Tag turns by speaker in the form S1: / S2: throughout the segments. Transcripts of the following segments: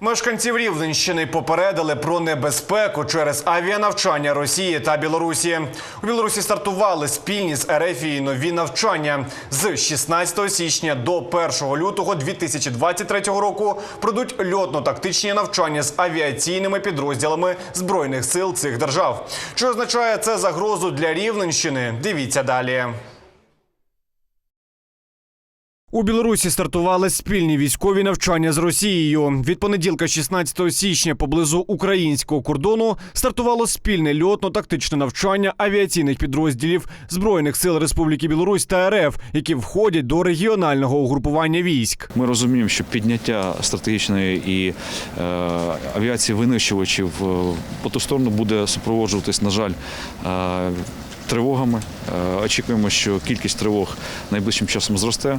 S1: Мешканців Рівненщини попередили про небезпеку через авіанавчання Росії та Білорусі. У Білорусі стартували спільні з Ерефії нові навчання. З 16 січня до 1 лютого 2023 року пройдуть льотно-тактичні навчання з авіаційними підрозділами збройних сил цих держав. Що означає це загрозу для Рівненщини? Дивіться далі. У Білорусі стартували спільні військові навчання з Росією. Від понеділка, 16 січня, поблизу українського кордону стартувало спільне льотно-тактичне навчання авіаційних підрозділів збройних сил Республіки Білорусь та РФ, які входять до регіонального угрупування військ.
S2: Ми розуміємо, що підняття стратегічної і е, авіації винищувачів е, по ту сторону буде супроводжуватись, на жаль, е, тривогами. Е, очікуємо, що кількість тривог найближчим часом зросте,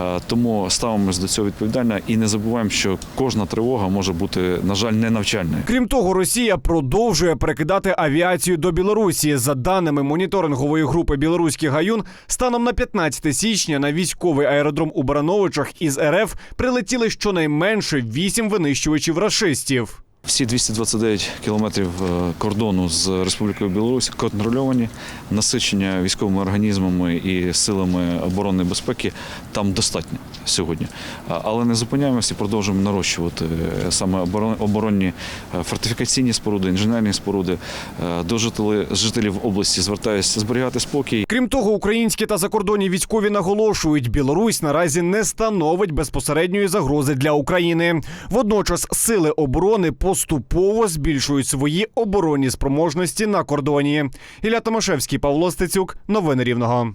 S2: е, тому ставимось до цього відповідально і не забуваємо, що кожна тривога може бути, на жаль, не навчальною.
S1: Крім того, Росія продовжує перекидати авіацію до Білорусі. За даними моніторингової групи Білоруський гаюн, станом на 15 січня на військовий аеродром у Барановичах із РФ прилетіли щонайменше вісім винищувачів рашистів.
S2: Всі 229 кілометрів е, кордону з Республікою Білорусь контрольовані. Насичення військовими організмами і силами оборонної безпеки там достатньо сьогодні. Але не зупиняємося і продовжуємо нарощувати е, саме оборон- оборонні е, фортифікаційні споруди, інженерні споруди. До жителів, області звертаюся зберігати спокій.
S1: Крім того, українські та закордонні військові наголошують, Білорусь наразі не становить безпосередньої загрози для України. Водночас сили оборони поступово збільшують свої оборонні спроможності на кордоні. Ілля Томашевський, Павло Стецюк, новини Рівного.